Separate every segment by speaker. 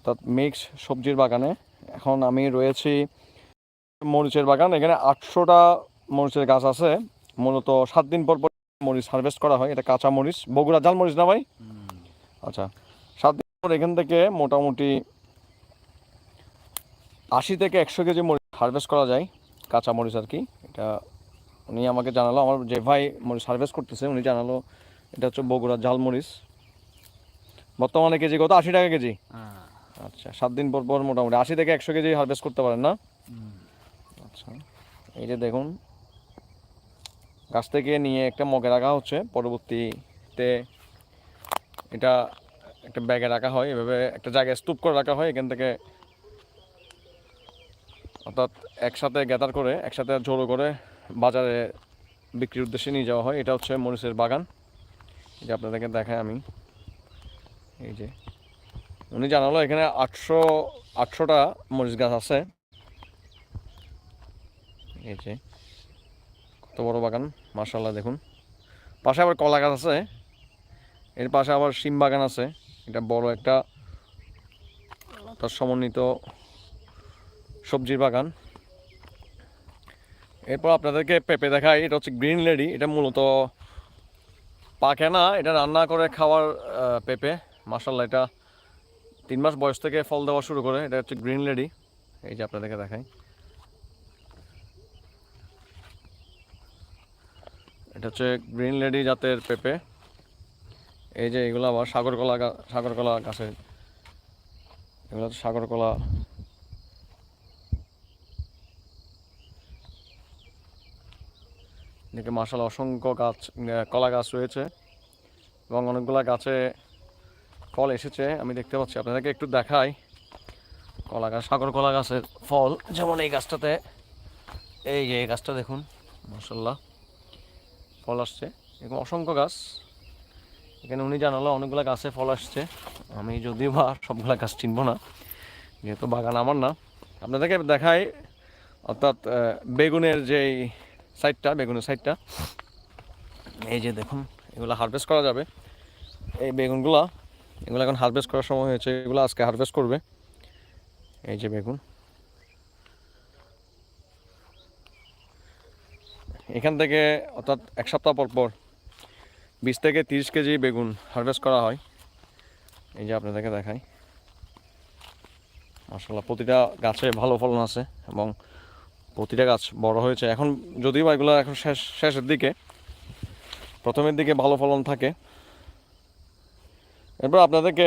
Speaker 1: অর্থাৎ মিক্স সবজির বাগানে। এখন আমি রয়েছি মরিচের বাগান। এখানে আটশোটা মরিচের গাছ আছে। মূলত সাত দিন পর পর মরিচ হারভেস্ট করা হয়। এটা কাঁচা মরিচ। বগুড়া জাল মরিচ না ভাই? আচ্ছা। সাত দিন পর এখান থেকে মোটামুটি আশি থেকে একশো কেজি মরিচ হারভেস্ট করা যায়। কাঁচা মরিচ আর কি। এটা উনি আমাকে জানালো। আমার যে ভাই মরিচ হারভেস্ট করতেছে উনি জানালো এটা হচ্ছে বগুড়া জাল মরিচ। বর্তমানে কেজি কত? আশি টাকা কেজি। আচ্ছা সাত দিন পর পর মোটামুটি। আশি থেকে একশো কেজি হারভেস্ট করতে পারেন না? আচ্ছা এই যে দেখুন, গাছ থেকে নিয়ে একটা মগে রাখা হচ্ছে, পরবর্তীতে এটা একটা ব্যাগে রাখা হয়, এভাবে একটা জায়গায় স্তূপ করে রাখা হয়, এখান থেকে অর্থাৎ একসাথে গ্যাদার করে, একসাথে জড়ো করে বাজারে বিক্রির উদ্দেশ্যে নিয়ে যাওয়া হয়। এটা হচ্ছে মরিচের বাগান। যে আপনাদেরকে দেখায় আমি। এই যে উনি জানালো, এখানে আটশো, আটশোটা মরিচ গাছ আছে। এই যে, কত বড় বাগান মার্শাল্লাহ দেখুন। পাশে আবার কলা গাছ আছে, এর পাশে আবার শিম বাগান আছে। এটা বড় একটা, তার সমন্বিত সবজির বাগান। এরপর আপনাদেরকে পেঁপে দেখাই, এটা হচ্ছে গ্রিন লেডি, এটা মূলত পাকে না, এটা রান্না করে খাওয়ার পেঁপে। মার্শাল্লাহ এটা তিন মাস বয়স থেকে ফল দেওয়া শুরু করে, এটা হচ্ছে গ্রিন লেডি। এই যে আপনাদেরকে দেখাই। এটা হচ্ছে গ্রিন লেডি জাতের পেঁপে। এই যে এগুলো আবার সাগর কলা গা- সাগর কলা গাছের এগুলো হচ্ছে সাগর কলা এদিকে মাসাল অসংখ্য গাছ কলা গাছ রয়েছে এবং অনেকগুলা গাছে ফল এসেছে, আমি দেখতে পাচ্ছি। আপনাদেরকে একটু দেখাই। কলা গাছ সাগর কলা গাছের ফল। যেমন এই গাছটাতে, এই যে এই গাছটা দেখুন মাসাল্লাহ ফল আসছে। এরকম অসংখ্য গাছ। এখানে উনি জানালো, অনেকগুলো গাছে ফল আসছে। আমি যদিও বা সবগুলা গাছ চিনবো না, যেহেতু বাগান আমার না। আপনাদেরকে দেখাই, অর্থাৎ বেগুনের যেই সাইডটা, বেগুনের সাইডটা। এই যে দেখুন, এগুলো হারভেস্ট করা যাবে। এই বেগুনগুলা এগুলো এখন হারভেস্ট করার সময় হয়েছে, এগুলো আজকে হারভেস্ট করবে। এই যে বেগুন। এখান থেকে অর্থাৎ এক সপ্তাহ পর পর বিশ থেকে তিরিশ কেজি বেগুন হারভেস্ট করা হয়। এই যে আপনাদেরকে দেখাই। মাসাল্লাহ প্রতিটা গাছে ভালো ফলন আছে এবং প্রতিটা গাছ বড় হয়েছে। এখন যদিও এগুলো এখন শেষ, শেষের দিকে, প্রথমের দিকে ভালো ফলন থাকে এরপর আপনাদেরকে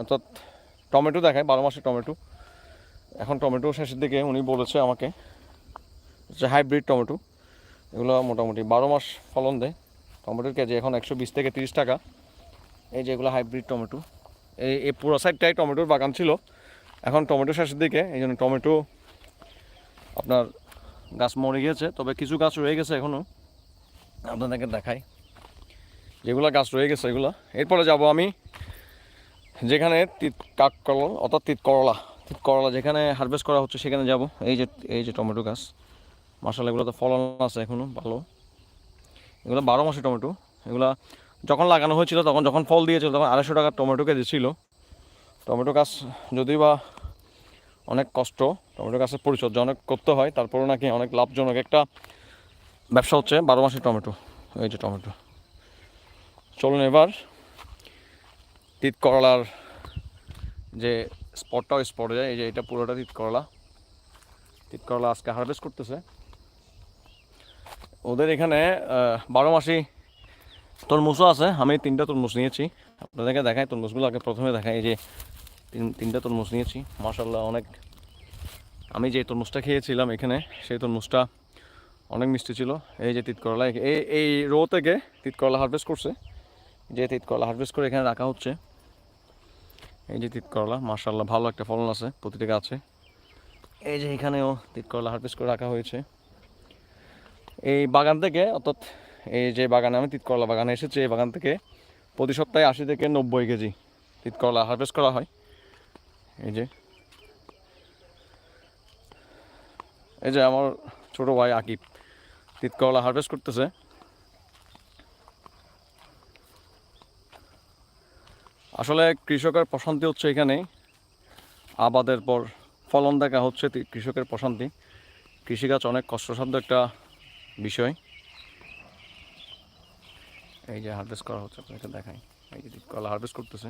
Speaker 1: অর্থাৎ টমেটো দেখায় বারো মাসের টমেটো। এখন টমেটো শেষের দিকে উনি বলেছে আমাকে যে হাইব্রিড টমেটো, এগুলো মোটামুটি বারো মাস ফলন দেয়। টমেটোর কেজি এখন একশো বিশ থেকে তিরিশ টাকা। এই যে এগুলো হাইব্রিড টমেটো, এই এই পুরো সাইডটাই টমেটোর বাগান ছিল। এখন টমেটো শেষের দিকে, এই জন্য টমেটো আপনার গাছ মরে গিয়েছে, তবে কিছু গাছ রয়ে গেছে এখনও আপনাদেরকে দেখাই। যেগুলো গাছ রয়ে গেছে এগুলো। এরপরে যাব আমি যেখানে তিত কাক কলল অর্থাৎ তিত করলা তিত করলা যেখানে হারভেস্ট করা হচ্ছে সেখানে যাব। এই যে এই যে টমেটো গাছ মাসাল এগুলো তো ফলন আছে এখনও ভালো। এগুলো বারো মাসে টমেটো। এগুলো যখন লাগানো হয়েছিল, তখন যখন ফল দিয়েছিল, তখন আড়াইশো টাকার টমেটো কেজি ছিল। টমেটো গাছ যদিও বা অনেক কষ্ট, টমেটো গাছের পরিচর্যা অনেক করতে হয়, তারপরেও নাকি অনেক লাভজনক একটা ব্যবসা হচ্ছে বারো মাসের টমেটো, এই যে টমেটো। চলুন এবার তিত করলার যে স্পটটা ওই স্পটে যায় এই যে এটা পুরোটা তিত করলা। তিত করলা আজকে হারভেস্ট করতেছে। ওদের এখানে বারো মাসি তরমুজও আছে। আমি তিনটা তরমুজ নিয়েছি। আপনাদেরকে দেখাই তরমুজগুলো আগে প্রথমে দেখাই। এই যে তিন, তিনটা তরমুজ নিয়েছি। মাসাল্লাহ অনেক আমি যে তরমুজটা খেয়েছিলাম এখানে, সেই তরমুজটা অনেক মিষ্টি ছিল। এই যে তিত করলা, এই এই রো থেকে তিত করলা হারভেস্ট করছে। যে তিত করলা হারভেস্ট করে এখানে রাখা হচ্ছে। এই যে তিত করলা মাসাল্লাহ ভালো একটা ফলন আছে, প্রতিটা গাছে। এই যে এখানেও তিত করলা হারভেস্ট করে রাখা হয়েছে। এই বাগান থেকে, অর্থাৎ এই যে বাগানে আমি তিত করলা বাগানে এসেছি, এই বাগান থেকে প্রতি সপ্তাহে আশি থেকে নব্বই কেজি তিত করলা হারভেস্ট করা হয়। এই যে। এই যে আমার ছোট ভাই আকিব তিত করলা হারভেস্ট করতেছে। আসলে কৃষকের প্রশান্তি হচ্ছে এখানে আবাদের পর ফলন দেখা হচ্ছে কৃষকের প্রশান্তি। কৃষিকাজ অনেক কষ্টসাধ্য একটা বিষয়। এই যে হারভেস্ট করা হচ্ছে, আপনাকে দেখাই। এই যে কলা হারভেস্ট করতেছে।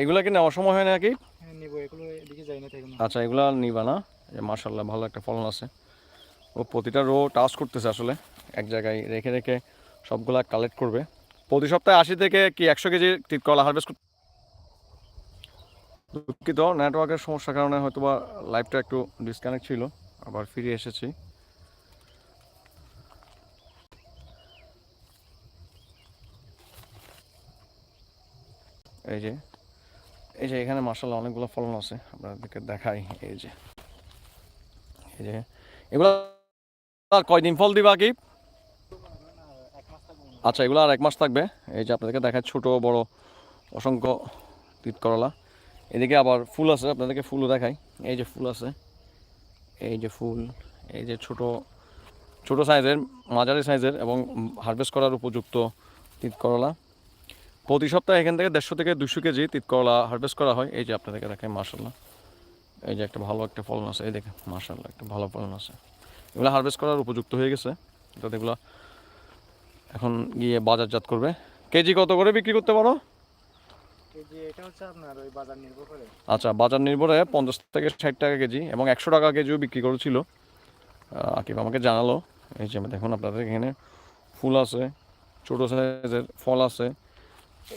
Speaker 1: এগুলা কি নেওয়ার সময় হয় নাকি?
Speaker 2: হ্যাঁ
Speaker 1: আচ্ছা এগুলা নিবা না। মার্শাল্লাহ ভালো একটা ফলন আছে। ও প্রতিটা রো টাচ করতেছে আসলে। এক জায়গায় রেখে রেখে সবগুলা কালেক্ট করবে। প্রতি সপ্তাহে আশি থেকে কি একশো কেজি কলা হারভেস্ট দুঃখিত নেটওয়ার্কের সমস্যার কারণে হয়তো বা লাইভটা একটু ডিসকানেক্ট ছিল। আবার ফিরে এসেছি। এই যে এই যে এখানে মার্শাল্লাহ অনেকগুলো ফলন আছে, আপনাদেরকে দেখাই। এই যে এই যে, এগুলো আর কয়দিন ফল দিবা কি? আচ্ছা এগুলো আর এক মাস থাকবে। এই যে আপনাদেরকে দেখায় ছোট, বড়, অসংখ্য তিত করলা এদিকে আবার ফুল আছে, আপনাদেরকে ফুলও দেখাই। এই যে ফুল আছে, এই যে ফুল, এই যে ছোট ছোট সাইজের, মাঝারি সাইজের এবং হারভেস্ট করার উপযুক্ত তিত করলা প্রতি সপ্তাহে এখান থেকে দেড়শো থেকে দুশো কেজি তিত করলা হারভেস্ট করা হয়। এই যে আপনাদেরকে দেখাই মার্শাল্লাহ এই যে একটা ভালো একটা ফলন আছে এই দেখে মার্শাল্লাহ একটা ভালো ফলন আছে। এগুলো হারভেস্ট করার উপযুক্ত হয়ে গেছে। যাতে এগুলো এখন গিয়ে বাজারজাত করবে। কেজি কত করে বিক্রি করতে পারো? আচ্ছা বাজার নির্ভরে পঞ্চাশ থেকে ষাট টাকা কেজি এবং একশো টাকা কেজিও বিক্রি করেছিল। আকিব আমাকে জানালো। এই যে দেখুন আপনাদের এখানে ফুল আছে ছোটো সাইজের ফল আছে।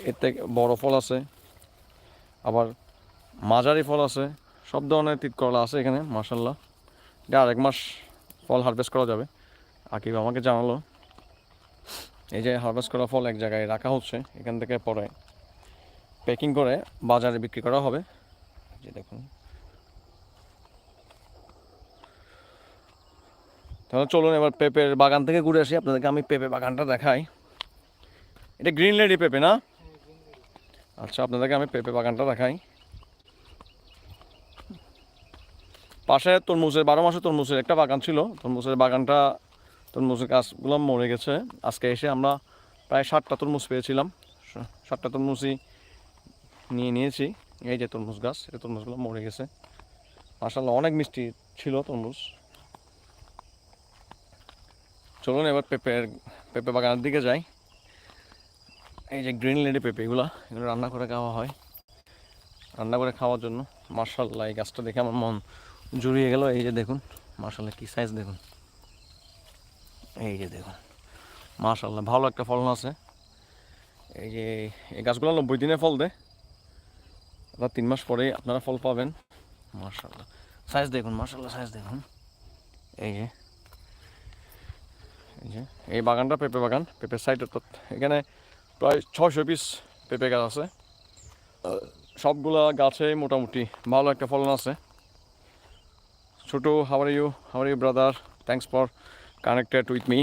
Speaker 1: এর থেকে বড় ফল আছে, আবার মাঝারি ফল আছে, সব ধরনের তিত করলা আছে এখানে মাসাল্লাহ এটা আর এক মাস ফল হারভেস্ট করা যাবে। আকিব আমাকে জানালো, এই যে হারভেস্ট করা ফল এক জায়গায় রাখা হচ্ছে, এখান থেকে পরে প্যাকিং করে বাজারে বিক্রি করা হবে। যে দেখুন। তাহলে চলুন এবার পেঁপের বাগান থেকে ঘুরে আসি, আপনাদেরকে আমি পেঁপে বাগানটা দেখাই। এটা গ্রিন লেডি পেঁপে না? আচ্ছা আপনাদেরকে আমি পেঁপে বাগানটা দেখাই। পাশে তরমুজের, বারো মাসে তরমুজের একটা বাগান ছিল। তরমুজের বাগানটা, তরমুজের গাছগুলো মরে গেছে। আজকে এসে আমরা প্রায় ষাটটা তরমুজ পেয়েছিলাম। ষাটটা তরমুজই নিয়ে নিয়েছি। এই যে তরমুজ গাছ, এই তরমুজগুলো মরে গেছে। মাসাল্লাহ অনেক মিষ্টি ছিল তরমুজ। চলুন এবার পেঁপের, পেঁপে বাগানের দিকে যাই। এই যে গ্রিন লেডি পেঁপে, এগুলো এগুলো রান্না করে খাওয়া হয়। রান্না করে খাওয়ার জন্য মার্শাল্লাহ এই গাছটা দেখে আমার মন জুড়িয়ে গেল। এই যে দেখুন মার্শাল্লাহ কি সাইজ দেখুন। এই যে দেখুন মার্শাল্লাহ ভালো একটা ফলন আছে। এই যে, এই গাছগুলো নব্বই দিনে ফল দেয় অর্থাৎ তিন মাস পরেই আপনারা ফল পাবেন মার্শাল্লাহ সাইজ দেখুন মার্শাল্লাহ সাইজ দেখুন। এই যে এই যে, এই বাগানটা পেঁপে বাগান, পেঁপের সাইড অর্থাৎ এখানে প্রায় ছশো পিস পেঁপে গাছ আছে। সবগুলা গাছে মোটামুটি ভালো একটা ফলন আছে। ছোটো how are you how are you brother thanks for connected with me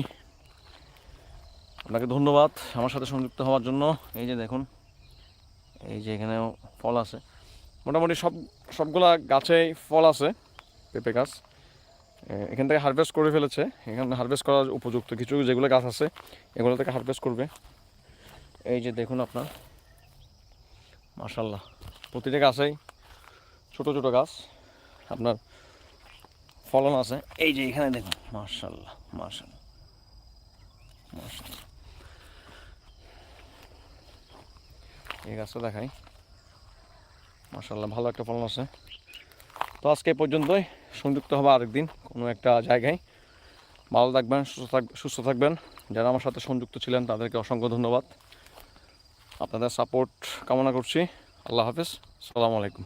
Speaker 1: আপনাকে ধন্যবাদ আমার সাথে সংযুক্ত হওয়ার জন্য। এই যে দেখুন, এই যে এখানেও ফল আছে। মোটামুটি সব, সবগুলা গাছেই ফল আছে, পেঁপে গাছ। এখান থেকে হারভেস্ট করে ফেলেছে। এখানে হারভেস্ট করার উপযুক্ত কিছু, যেগুলো গাছ আছে, এগুলো থেকে হারভেস্ট করবে। এই যে দেখুন আপনার। মার্শাল্লাহ প্রতিটা গাছেই ছোট ছোট গাছ। আপনার ফলন আছে। এই যে এখানে দেখুন। মার্শাল্লাহ মার্শাল্লাহ এই গাছটা দেখাই। মার্শাল্লাহ ভালো একটা ফলন আছে। তো আজকে পর্যন্তই। সংযুক্ত হবে আরেকদিন কোনো একটা জায়গায়। ভালো থাকবেন, সুস্থ সুস্থ থাকবেন। যারা আমার সাথে সংযুক্ত ছিলেন, তাদেরকে অসংখ্য ধন্যবাদ। আপনাদের সাপোর্ট কামনা করছি। আল্লাহ হাফিজ। সালামু আলাইকুম।